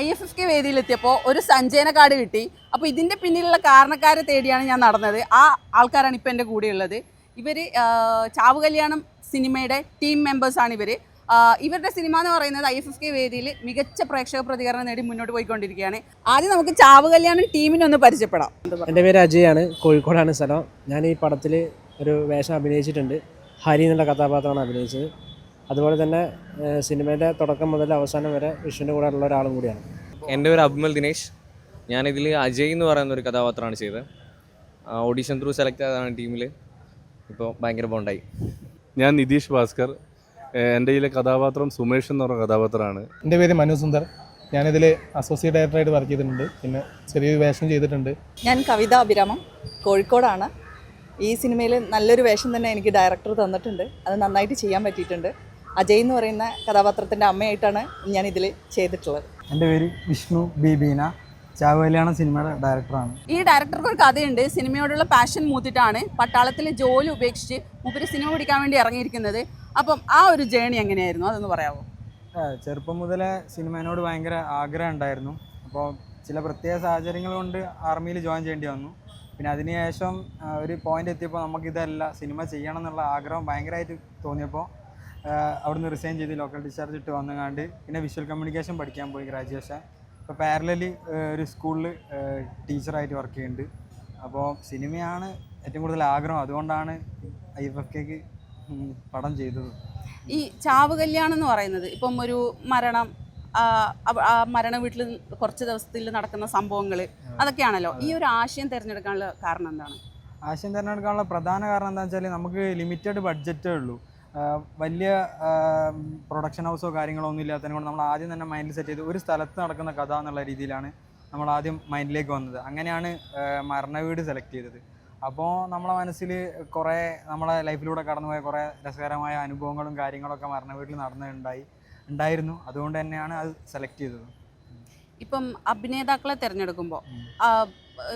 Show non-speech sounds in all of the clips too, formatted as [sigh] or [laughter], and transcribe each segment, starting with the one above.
I F F K വേദിയിലെത്തിയപ്പോൾ ഒരു സഞ്ജയന കാർഡ് കിട്ടി. അപ്പോൾ ഇതിന്റെ പിന്നിലുള്ള കാരണക്കാരെ തേടിയാണ് ഞാൻ നടന്നത്. ആ ആൾക്കാരാണ് ഇപ്പോൾ എന്റെ കൂടെയുള്ളത് ഇവർ ചാവ് കല്യാണം സിനിമയുടെ ടീം മെമ്പേഴ്സാണ് ഇവർ ഇവരുടെ സിനിമ എന്ന് പറയുന്നത് ഐ എഫ് എഫ് കെ വേദിയിൽ മികച്ച പ്രേക്ഷക പ്രതികരണം നേടി മുന്നോട്ട് പോയിക്കൊണ്ടിരിക്കുകയാണ്. ആദ്യം നമുക്ക് ചാവ് കല്യാണം ടീമിനെ ഒന്ന് പരിചയപ്പെടാം. എന്റെ പേര് അജയാണ് കോഴിക്കോടാണ് സ്ഥലം. ഞാൻ ഈ പടത്തിൽ ഒരു വേഷം അഭിനയിച്ചിട്ടുണ്ട്. ഹരി എന്നുള്ള കഥാപാത്രമാണ് അഭിനയിച്ചത്. അതുപോലെ തന്നെ സിനിമയുടെ തുടക്കം മുതൽ അവസാനം വരെ വിഷ്ണുവിന്റെ കൂടെ ഉള്ള ഒരാളും കൂടിയാണ്. എന്റെ പേര് അഭിമൽ ദിനേശ്. ഞാനിതിൽ അജയ് എന്ന് പറയുന്ന ഒരു കഥാപാത്രമാണ് ചെയ്തത്. ഓഡീഷൻ ത്രൂ സെലക്ട് ആയതാണ് ടീമിൽ ഇപ്പോൾ ഭയങ്കര ബോണ്ടായി. ഞാൻ നിതീഷ് ഭാസ്കർ. എന്റെ ഇതിലെ കഥാപാത്രം സുമേഷ് എന്ന് പറഞ്ഞ കഥാപാത്രമാണ്. എന്റെ പേര് മനു സുന്ദർ. ഞാനിതിൽ അസോസിയേറ്റ് ഡയറക്ടറായിട്ട് വർക്ക് ചെയ്തിട്ടുണ്ട്. പിന്നെ ചെറിയൊരു വേഷം ചെയ്തിട്ടുണ്ട്. ഞാൻ കവിത അഭിരാമം കോഴിക്കോടാണ്. ഈ സിനിമയിൽ നല്ലൊരു വേഷം തന്നെ എനിക്ക് ഡയറക്ടർ തന്നിട്ടുണ്ട്. അത് നന്നായിട്ട് ചെയ്യാൻ പറ്റിയിട്ടുണ്ട്. അജയ് എന്ന് പറയുന്ന കഥാപാത്രത്തിന്റെ അമ്മയായിട്ടാണ് ഞാൻ ഇതിൽ ചെയ്തിട്ടുള്ളത്. എന്റെ പേര് വിഷ്ണു ബി ബീന ചാവ് സിനിമയുടെ ഡയറക്ടറാണ്. ഈ ഡയറക്ടർക്ക് ഒരു കഥയുണ്ട്. സിനിമയോടുള്ള പാഷൻ മൂത്തിട്ടാണ് പട്ടാളത്തിലെ ജോലി ഉപേക്ഷിച്ച് മുപ്പര് സിനിമ പിടിക്കാൻ വേണ്ടി ഇറങ്ങിയിരിക്കുന്നത്. അപ്പം ആ ഒരു ജേണി എങ്ങനെയായിരുന്നു? അതൊന്ന് പറയാമോ ചെറുപ്പം മുതലേ സിനിമേനോട് ഭയങ്കര ആഗ്രഹം ഉണ്ടായിരുന്നു. അപ്പോൾ ചില പ്രത്യേക സാഹചര്യങ്ങൾ കൊണ്ട് ആർമിയിൽ ജോയിൻ ചെയ്യേണ്ടി വന്നു. പിന്നെ അതിനുശേഷം ഒരു പോയിന്റ് എത്തിയപ്പോൾ നമുക്കിതല്ല സിനിമ ചെയ്യണം എന്നുള്ള ആഗ്രഹം ഭയങ്കരമായിട്ട് തോന്നിയപ്പോൾ അവിടുന്ന് റിസൈൻ ചെയ്ത് ലോക്കൽ ഡിസ്ചാർജ് ഇട്ട് വന്നുകാണ്ട് പിന്നെ വിഷ്വൽ കമ്മ്യൂണിക്കേഷൻ പഠിക്കാൻ പോയി ഗ്രാജുവേഷൻ ഇപ്പോൾ പാരലലി ഒരു സ്കൂളിൽ ടീച്ചറായിട്ട് വർക്ക് ചെയ്യുന്നുണ്ട്. അപ്പോൾ സിനിമയാണ് ഏറ്റവും കൂടുതൽ ആഗ്രഹം. അതുകൊണ്ടാണ് ഐ എഫ് എഫ് കെക്ക് പടം ചെയ്തത്. ഈ ചാവ് കല്യാണം എന്ന് പറയുന്നത് ഇപ്പം ഒരു മരണം ആ, മരണ വീട്ടിൽ കുറച്ച് ദിവസത്തിൽ നടക്കുന്ന സംഭവങ്ങൾ അതൊക്കെയാണല്ലോ. ഈ ഒരു ആശയം തിരഞ്ഞെടുക്കാനുള്ള കാരണം എന്താണ്? ആശയം തിരഞ്ഞെടുക്കാനുള്ള പ്രധാന കാരണം എന്താ വെച്ചാൽ നമുക്ക് ലിമിറ്റഡ് ബഡ്ജറ്റേ ഉള്ളൂ. വലിയ പ്രൊഡക്ഷൻ ഹൗസോ കാര്യങ്ങളോ ഒന്നും ഇല്ലാത്തതിനെ കൊണ്ട് നമ്മൾ ആദ്യം തന്നെ മൈൻഡിൽ സെറ്റ് ചെയ്ത് ഒരു സ്ഥലത്ത് നടക്കുന്ന കഥ എന്നുള്ള രീതിയിലാണ് നമ്മൾ ആദ്യം മൈൻഡിലേക്ക് വന്നത്. അങ്ങനെയാണ് മരണവീട് സെലക്ട് ചെയ്തത്. അപ്പോൾ നമ്മളെ മനസ്സിൽ കുറേ നമ്മളെ ലൈഫിലൂടെ കടന്നുപോയ കുറേ രസകരമായ അനുഭവങ്ങളും കാര്യങ്ങളൊക്കെ മരണവീട്ടിൽ നടന്നിട്ടുണ്ടായി ഉണ്ടായിരുന്നു. അതുകൊണ്ട് തന്നെയാണ് അത് സെലക്ട് ചെയ്തത്. ഇപ്പം അഭിനേതാക്കളെ തിരഞ്ഞെടുക്കുമ്പോൾ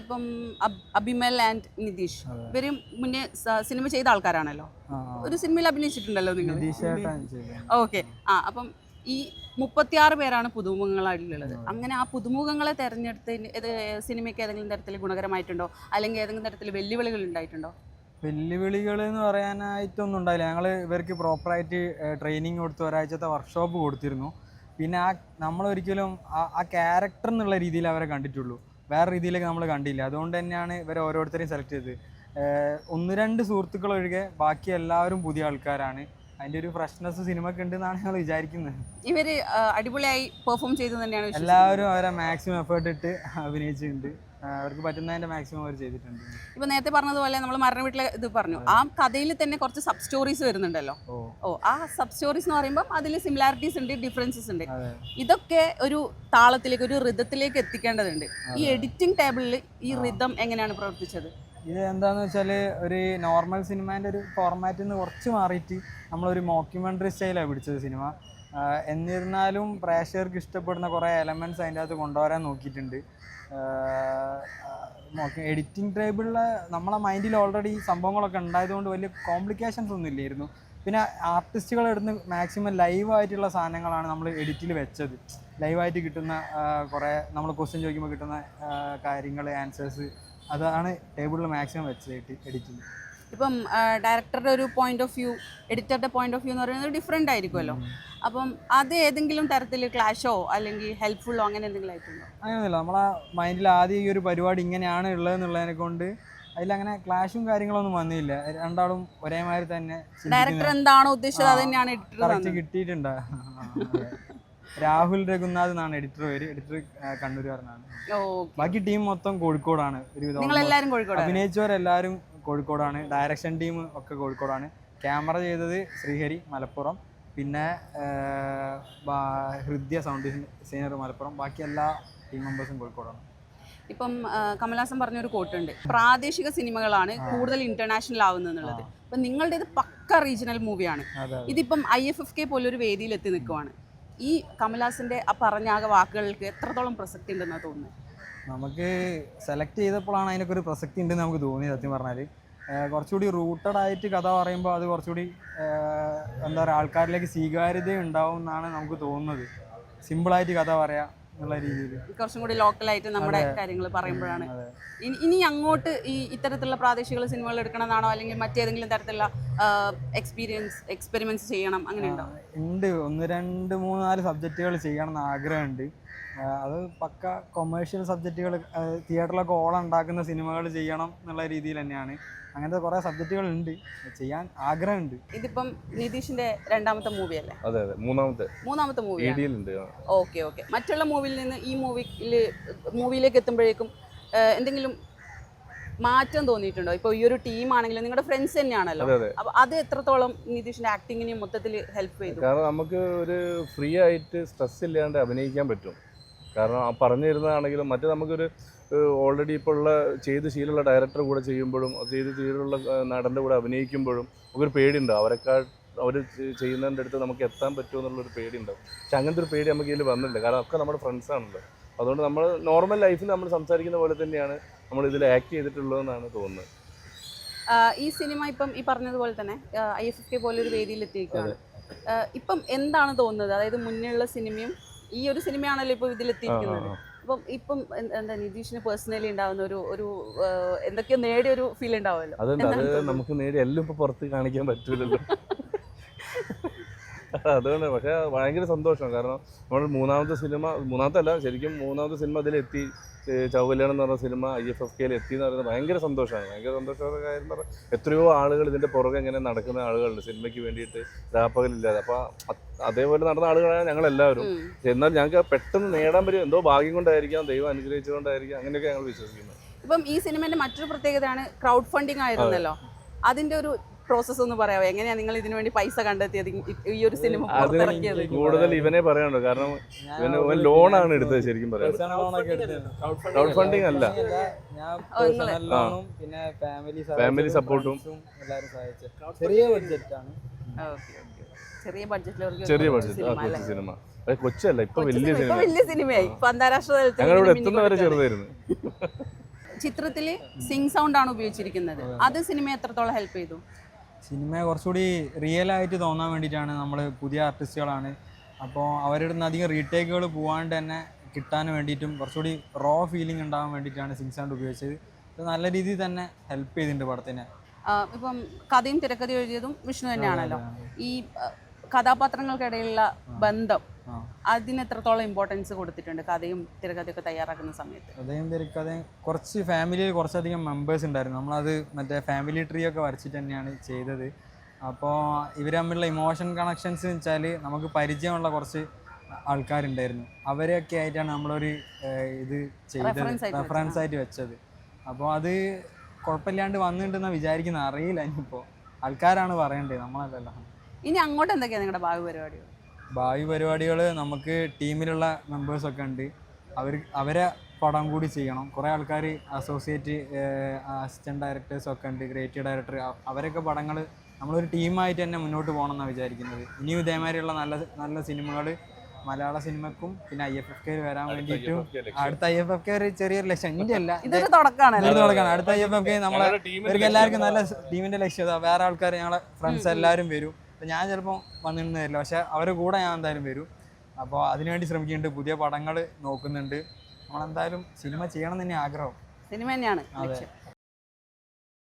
ഇപ്പം അഭിമൽ ആൻഡ് നിതീഷ്. ഇവരും മുന്നേ സിനിമ ചെയ്ത ആൾക്കാരാണല്ലോ. ഒരു സിനിമയിൽ അഭിനയിച്ചിട്ടുണ്ടല്ലോ നിങ്ങൾ ഓക്കെ. ആ അപ്പം ഈ മുപ്പത്തിയാറ് പേരാണ് പുതുമുഖങ്ങളായിട്ടുള്ളത്. അങ്ങനെ ആ പുതുമുഖങ്ങളെ തെരഞ്ഞെടുത്ത് സിനിമയ്ക്ക് ഏതെങ്കിലും തരത്തിൽ ഗുണകരമായിട്ടുണ്ടോ? അല്ലെങ്കിൽ ഏതെങ്കിലും തരത്തിൽ വെല്ലുവിളികൾ ഉണ്ടായിട്ടുണ്ടോ? വെല്ലുവിളികൾ എന്ന് പറയാനായിട്ടൊന്നും ഉണ്ടായില്ല. ഞങ്ങൾ ഇവർക്ക് പ്രോപ്പറായിട്ട് ട്രെയിനിങ് കൊടുത്ത് ഒരാഴ്ചത്തെ വർക്ക്ഷോപ്പ് കൊടുത്തിരുന്നു. പിന്നെ ആ നമ്മളൊരിക്കലും ആ ആ ക്യാരക്ടർ എന്നുള്ള രീതിയിൽ അവരെ കണ്ടിട്ടുള്ളൂ. വേറെ രീതിയിലേക്ക് നമ്മൾ കണ്ടില്ല. അതുകൊണ്ട് തന്നെയാണ് ഇവർ ഓരോരുത്തരെയും സെലക്ട് ചെയ്തത്. ഒന്ന് രണ്ട് സുഹൃത്തുക്കൾ ഒഴികെ ബാക്കി എല്ലാവരും പുതിയ ആൾക്കാരാണ്. അതിന്റെ ഒരു ഫ്രഷ്നെസ് സിനിമയ്ക്ക് ഉണ്ടെന്നാണ് ഞങ്ങൾ വിചാരിക്കുന്നത്. ഇവർ അടിപൊളിയായി പെർഫോം ചെയ്തു തന്നെയാണ് എല്ലാവരും അവരെ മാക്സിമം എഫേർട്ട് ഇട്ട് അഭിനയിച്ചിട്ടുണ്ട്. അവർക്ക് പറ്റുന്നതിന്റെ മാക്സിമം അവർ ചെയ്തിട്ടുണ്ട്. ഇപ്പൊ നേരത്തെ പറഞ്ഞതുപോലെ നമ്മൾ മരണ വീട്ടിലെ ഇത് പറഞ്ഞു. ആ കഥയിൽ തന്നെ കുറച്ച് സബ് സ്റ്റോറീസ് വരുന്നുണ്ടല്ലോ. ഓ. ആ സബ് സ്റ്റോറീസ് എന്ന് പറയുമ്പോൾ അതിൽ സിമിലാരിറ്റീസ് ഉണ്ട് ഡിഫറൻസസ് ഉണ്ട്. ഇതൊക്കെ ഒരു താളത്തിലേക്ക് ഒരു റിതത്തിലേക്ക് എത്തിക്കേണ്ടതുണ്ട്. ഈ എഡിറ്റിംഗ് ടേബിളിൽ ഈ റിതം എങ്ങനെയാണ് പ്രവർത്തിച്ചത്? ഇത് എന്താന്ന് വെച്ചാൽ ഒരു നോർമൽ സിനിമേന്റെ ഒരു ഫോർമാറ്റിൽ നിന്ന് കുറച്ച് മാറിയിട്ട് നമ്മളൊരു മോക്യുമെന്ററി സ്റ്റൈലാണ് പിടിച്ചത് സിനിമ എന്നിരുന്നാലും പ്രേക്ഷകർക്ക് ഇഷ്ടപ്പെടുന്ന കുറേ എലമെന്റ്സ് അതിന്റെ അകത്ത് കൊണ്ടുവരാൻ നോക്കിയിട്ടുണ്ട്. എഡിറ്റിംഗ് ടേബിളിൽ നമ്മളെ മൈൻഡിൽ ഓൾറെഡി സംഭവങ്ങളൊക്കെ ഉണ്ടായതുകൊണ്ട് വലിയ കോംപ്ലിക്കേഷൻസ് ഒന്നും ഇല്ലായിരുന്നു. പിന്നെ ആർട്ടിസ്റ്റുകൾ എടുന്ന് മാക്സിമം ലൈവായിട്ടുള്ള സാധനങ്ങളാണ് നമ്മൾ എഡിറ്റിൽ വെച്ചത്. ലൈവായിട്ട് കിട്ടുന്ന കുറേ നമ്മൾ ക്വസ്റ്റ്യൻ ചോദിക്കുമ്പോൾ കിട്ടുന്ന കാര്യങ്ങൾ ആൻസേഴ്സ് അതാണ് ടേബിളിൽ മാക്സിമം വെച്ചത് എഡിറ്റിൽ ഇപ്പം ഡയറക്ടറുടെ ഒരു പോയിന്റ് ഓഫ് വ്യൂ എഡിറ്ററുടെ പോയിന്റ് ഓഫ് വ്യൂ എന്ന് പറയുന്നത് ഡിഫറെന്റ് ആയിരിക്കുമല്ലോ. അപ്പം അത് ഏതെങ്കിലും തരത്തിൽ ക്ലാഷോ അല്ലെങ്കിൽ ഹെൽപ്ഫുള്ളോ അങ്ങനെ എന്തെങ്കിലും ആയിട്ടുണ്ടോ? അങ്ങനെയൊന്നുമില്ല. നമ്മളെ മൈൻഡിൽ ആദ്യം ഈ ഒരു പരിപാടി ഇങ്ങനെയാണ് ഉള്ളതെന്നുള്ളതിനെ കൊണ്ട് അതിലങ്ങനെ ക്ലാഷും കാര്യങ്ങളൊന്നും വന്നില്ല. രണ്ടാളും ഒരേമാതിരി തന്നെ ഡയറക്ടർ എന്താണോ ഉദ്ദേശിച്ചത് അത് തന്നെയാണ് എഡിറ്റർ കിട്ടിയിട്ടുണ്ട്. [laughs] രാഹുൽ രഘുനാഥ് എന്നാണ് എഡിറ്റർ പേര്. എഡിറ്റർ കണ്ണൂർ പറഞ്ഞാണ് ബാക്കി ടീം മൊത്തം കോഴിക്കോടാണ്. കോഴിക്കോട് അഭിനയിച്ചവരെല്ലാവരും കോഴിക്കോടാണ്. ഡയറക്ഷൻ ടീം ഒക്കെ കോഴിക്കോടാണ്. ക്യാമറ ചെയ്തത് ശ്രീഹരി മലപ്പുറം. പിന്നെ ഹൃദയ സൗണ്ട് ഡിസൈനർ മലപ്പുറം. ബാക്കി എല്ലാ ടീം മെമ്പേഴ്സും കോഴിക്കോടാണ്. ഇപ്പം ആ, കമലഹാസൻ പറഞ്ഞൊരു കോട്ടുണ്ട് പ്രാദേശിക സിനിമകളാണ് കൂടുതൽ ഇന്റർനാഷണൽ ആവുന്നത് എന്നുള്ളത് അപ്പം നിങ്ങളുടേത് പക്ക റീജിയണൽ മൂവിയാണ്. ഇതിപ്പം ഐ എഫ് എഫ് കെ പോലൊരു വേദിയിൽ എത്തി നിൽക്കുവാണ്. ഈ കമലഹാസന്റെ ആ പറഞ്ഞ ആകെ വാക്കുകൾക്ക് എത്രത്തോളം പ്രസക്തി ഉണ്ടെന്നാണ് തോന്നുന്നത്? നമുക്ക് സെലക്ട് ചെയ്തപ്പോഴാണ് അതിനൊക്കെ ഒരു പ്രസക്തി ഉണ്ടെന്ന് നമുക്ക് തോന്നി സത്യം പറഞ്ഞാൽ കുറച്ചുകൂടി റൂട്ടഡ് ആയിട്ട് കഥ പറയുമ്പോൾ അത് കുറച്ചുകൂടി എന്താ പറയുക ആൾക്കാരിലേക്ക് സ്വീകാര്യത ഉണ്ടാവും എന്നാണ് നമുക്ക് തോന്നുന്നത്. സിമ്പിളായിട്ട് കഥ പറയാം എന്നുള്ള രീതിയിൽ കുറച്ചും കൂടി ലോക്കലായിട്ട് നമ്മുടെ കാര്യങ്ങൾ പറയുമ്പോഴാണ്. ഇനി അങ്ങോട്ട് ഈ ഇത്തരത്തിലുള്ള പ്രാദേശിക സിനിമകൾ എടുക്കണമെന്നാണോ അല്ലെങ്കിൽ മറ്റേതെങ്കിലും തരത്തിലുള്ള എക്സ്പീരിയൻസ് എക്സ്പെരിമെന്റ്സ് ചെയ്യണം അങ്ങനെ ഉണ്ടോ? ഉണ്ട്. ഒന്ന് രണ്ട് മൂന്ന് നാല് സബ്ജക്റ്റുകൾ ചെയ്യണം എന്ന് ആഗ്രഹമുണ്ട്. അത് പക്ക കൊമേഴ്ഷ്യൽ സബ്ജക്റ്റുകൾ തിയേറ്ററിലൊക്കെ ഓളം ഉണ്ടാക്കുന്ന സിനിമകൾ ചെയ്യണം എന്നുള്ള രീതിയിൽ തന്നെയാണ്. അങ്ങനത്തെ കുറേ സബ്ജക്റ്റുകൾ ഉണ്ട് ചെയ്യാൻ ആഗ്രഹമുണ്ട്. ഇതിപ്പം നിതീഷിന്റെ രണ്ടാമത്തെ മൂവി അല്ലേ? അതെ അതെ. മൂന്നാമത്തെ. മൂന്നാമത്തെ മൂവി ഡിയിലുണ്ട് ഓക്കെ ഓക്കെ. മറ്റുള്ള മൂവിയിൽ നിന്ന് ഈ മൂവിയിൽ മൂവിയിലേക്ക് എത്തുമ്പോഴേക്കും എന്തെങ്കിലും മാറ്റം തോന്നിയിട്ടുണ്ടോ? ഇപ്പോൾ ഈ ഒരു ടീം ആണെങ്കിലും നിങ്ങളുടെ ഫ്രണ്ട്സ് തന്നെയാണല്ലോ. അതെ അതെ. അപ്പൊ അത് എത്രത്തോളം നിതീഷിന്റെ ആക്ടിങ്ങിനെ മൊത്തത്തിൽ ഹെൽപ്പ് ചെയ്തു? കാരണം നമുക്ക് ഒരു ഫ്രീ ആയിട്ട് സ്ട്രെസ് ഇല്ലാണ്ട് അഭിനയിക്കാൻ പറ്റും. കാരണം ആ പറഞ്ഞു തരുന്നതാണെങ്കിലും മറ്റേ നമുക്കൊരു ഓൾറെഡി ഇപ്പോൾ ഉള്ള ചെയ്ത് ശീലമുള്ള ഡയറക്ടർ കൂടെ ചെയ്യുമ്പോഴും ചെയ്ത് ശീലമുള്ള നടന്റെ കൂടെ അഭിനയിക്കുമ്പോഴും നമുക്കൊരു പേടിയുണ്ട്. അവരെക്കാൾ അവർ ചെയ്യുന്നതിന്റെ അടുത്ത് നമുക്ക് എത്താൻ പറ്റുമോ എന്നുള്ളൊരു പേടിയുണ്ടാവും പക്ഷെ അങ്ങനത്തെ ഒരു പേടി നമുക്ക് ഇതിൽ വന്നില്ല. കാരണം ഒക്കെ നമ്മുടെ ഫ്രണ്ട്സാണല്ലോ അതുകൊണ്ട് നമ്മൾ നോർമൽ ലൈഫിൽ നമ്മൾ സംസാരിക്കുന്ന പോലെ തന്നെയാണ് നമ്മൾ ഇതിൽ ആക്ട് ചെയ്തിട്ടുള്ളതെന്നാണ് തോന്നുന്നത്. ഈ സിനിമ ഇപ്പം ഈ പറഞ്ഞതുപോലെ തന്നെ ഐ എഫ് എസ് കെ പോലെ ഒരു വേദിയിൽ എത്തിയിരിക്കുകയാണ് ഇപ്പം എന്താണ് തോന്നുന്നത്? അതായത് മുന്നേയുള്ള സിനിമയും ഈ ഒരു സിനിമയാണല്ലോ ഇപ്പോൾ ഇതിലെത്തിയിരിക്കുന്നത്. അപ്പം ഇപ്പം എന്താ നിതീഷിന് പേഴ്സണലി ഉണ്ടാവുന്ന ഒരു ഒരു എന്തൊക്കെയോ നേടിയ ഒരു ഫീൽ ഉണ്ടാവുമല്ലോ. അതുണ്ട് അത് നമുക്ക് നേടി എല്ലാം ഇപ്പൊ പുറത്ത് കാണിക്കാൻ പറ്റൂലല്ലോ. [laughs] അതുകൊണ്ട് പക്ഷേ ഭയങ്കര സന്തോഷം. കാരണം നമ്മൾ മൂന്നാമത്തെ സിനിമ മൂന്നാമത്തെ അല്ല ശരിക്കും മൂന്നാമത്തെ സിനിമ അതിലെത്തി ചൗകല്യാണം എന്ന് പറഞ്ഞ സിനിമ ഐ എഫ് എഫ് കെയിൽ എത്തി എന്ന് പറയുന്നത് ഭയങ്കര സന്തോഷമാണ്. ഭയങ്കര സന്തോഷമായ കാര്യം എന്ന് പറഞ്ഞാൽ എത്രയോ ആളുകൾ ഇതിന്റെ പുറകെ ഇങ്ങനെ നടക്കുന്ന ആളുകളുണ്ട്. സിനിമയ്ക്ക് വേണ്ടിയിട്ട് രാപ്പകലില്ലാതെ. അപ്പോൾ അതേപോലെ നടന്ന ആളുകളാണ് ഞങ്ങളെല്ലാവരും. എന്നാൽ ഞങ്ങൾക്ക് പെട്ടെന്ന് നേടാൻ പറ്റും എന്തോ ഭാഗ്യം കൊണ്ടായിരിക്കാം ദൈവം അനുഗ്രഹിച്ചുകൊണ്ടായിരിക്കാം അങ്ങനെയൊക്കെ ഞങ്ങൾ വിശ്വസിക്കുന്നത് ഇപ്പം ഈ സിനിമന്റെ മറ്റൊരു പ്രത്യേകതയാണ് ക്രൗഡ് ഫണ്ടിങ് ആയിരുന്നല്ലോ. അതിന്റെ ഒരു പ്രോസസ്സ് ഒന്ന് പറയാമോ എങ്ങനെയാ നിങ്ങൾ ഇതിനു വേണ്ടി പൈസ കണ്ടെത്തിയത്? ഈ- ഒരു സിനിമ പുറത്തിറക്കിയത്? കൂടുതൽ ഇവനെ പറയാനുണ്ടോ. കാരണം ഇവന് ഇവൻ ലോണാണ് എടുത്തത് ശരിക്കും പറയാം funding അല്ല. ഞാൻ ഓ, ലോണും പിന്നെ ഫാമിലി സപ്പോർട്ടും എല്ലാവരും സഹായിച്ചു. ചെറിയ ബഡ്ജറ്റാണ് ചെറിയ ബഡ്ജറ്റിൽ ചെറിയ ബഡ്ജറ്റ് സിനിമ കൊച്ചല്ല ഇപ്പൊ വലിയ സിനിമ വലിയ സിനിമയായി ഇപ്പൊ അന്താരാഷ്ട്ര തലത്തിൽ ഞങ്ങളിവിടെ എത്തുന്നവരെ ചെറുതായിരുന്നു. ചിത്രത്തിൽ സിംഗ് സൗണ്ട് ആണ് ഉപയോഗിച്ചിരിക്കുന്നത്. അത് സിനിമ എത്രത്തോളം ഹെൽപ്പ് ചെയ്തു? സിനിമ കുറച്ചുകൂടി റിയൽ ആയിട്ട് തോന്നാൻ വേണ്ടിയിട്ടാണ് നമ്മൾ പുതിയ ആർട്ടിസ്റ്റുകളാണ് അപ്പോൾ അവരുടെ നിന്ന് അധികം റീടേക്കുകൾ പോകാണ്ട് തന്നെ കിട്ടാൻ വേണ്ടിയിട്ടും കുറച്ചുകൂടി റോ ഫീലിംഗ് ഉണ്ടാകാൻ വേണ്ടിയിട്ടാണ് സിംഗ് സൗണ്ട് ഉപയോഗിച്ചത്. അത് നല്ല രീതിയിൽ തന്നെ ഹെൽപ്പ് ചെയ്തിട്ടുണ്ട് പടത്തിനെ. ഇപ്പം കഥയും തിരക്കഥയും എഴുതിയതും വിഷ്ണു തന്നെയാണല്ലോ. ഈ കഥാപാത്രങ്ങൾക്കിടയിലുള്ള ബന്ധം. അതിന് എത്രത്തോളം ഇമ്പോർട്ടൻസ് കൊടുത്തിട്ടുണ്ട് കഥയും തിരക്കഥയൊക്കെ തയ്യാറാക്കുന്ന സമയത്ത്? കഥയും തിരക്കഥയും കുറച്ച് ഫാമിലിയിൽ കുറച്ചധികം മെമ്പേഴ്സ് ഉണ്ടായിരുന്നു. നമ്മളത് മറ്റേ ഫാമിലി ട്രീ ഒക്കെ വരച്ചിട്ട് തന്നെയാണ് ചെയ്തത്. അപ്പോൾ ഇവർ തമ്മിലുള്ള ഇമോഷൻ കണക്ഷൻസ് എന്ന് വെച്ചാൽ നമുക്ക് പരിചയമുള്ള കുറച്ച് ആൾക്കാരുണ്ടായിരുന്നു. അവരെയൊക്കെ ആയിട്ടാണ് നമ്മളൊരു ഇത് ചെയ്തത്. റെഫറൻസ് ആയിട്ട് വെച്ചത്. അപ്പോൾ അത് കുഴപ്പമില്ലാണ്ട് വന്നിട്ടുണ്ടെന്ന് വിചാരിക്കുന്ന. അറിയില്ല ഇനിയിപ്പോൾ ആൾക്കാരാണ് പറയേണ്ടത്. നമ്മളല്ലല്ലോ. ഇനി അങ്ങോട്ട് എന്തൊക്കെയാണ് നിങ്ങളുടെ ഭാവി പരിപാടികൾ? ഭാവി പരിപാടികൾ നമുക്ക് ടീമിലുള്ള മെമ്പേഴ്സൊക്കെ ഉണ്ട്. അവർ അവരെ പടം കൂടി ചെയ്യണം. കുറേ ആൾക്കാർ അസോസിയേറ്റ് അസിസ്റ്റന്റ് ഡയറക്ടേഴ്സൊക്കെ ഉണ്ട് ക്രിയേറ്റീവ് ഡയറക്ടർ അവരൊക്കെ പടങ്ങൾ നമ്മളൊരു ടീമായിട്ട് തന്നെ മുന്നോട്ട് പോകണം എന്നാണ് വിചാരിക്കുന്നത്. ഇനിയും ഇതേമാതിരിയുള്ള നല്ല നല്ല സിനിമകൾ മലയാള സിനിമക്കും പിന്നെ ഐ എഫ് എഫ് കെ വരാൻ വേണ്ടിയിട്ടും അടുത്ത ഐ എഫ് എഫ് കെ ഒരു ചെറിയൊരു ലക്ഷ്യം. ഇന്ത്യ അല്ല. ഇത് ഇതൊരു തുടക്കമാണ്. അടുത്ത ഐ എഫ് എഫ് കെ നമ്മളെ എല്ലാവർക്കും നല്ല ടീമിന്റെ ലക്ഷ്യം വേറെ ആൾക്കാർ ഞങ്ങളെ ഫ്രണ്ട്സ് എല്ലാവരും വരും. ഞാൻ ചിലപ്പോൾ വന്നിരുന്നതല്ല? പക്ഷെ അവരുടെ കൂടെ ഞാൻ എന്തായാലും വരും. അപ്പോൾ അതിനുവേണ്ടി ശ്രമിക്കുന്നുണ്ട്. പുതിയ പടങ്ങൾ നോക്കുന്നുണ്ട്. നമ്മളെന്തായാലും സിനിമ ചെയ്യണം എന്ന് തന്നെ ആഗ്രഹം സിനിമ തന്നെയാണ്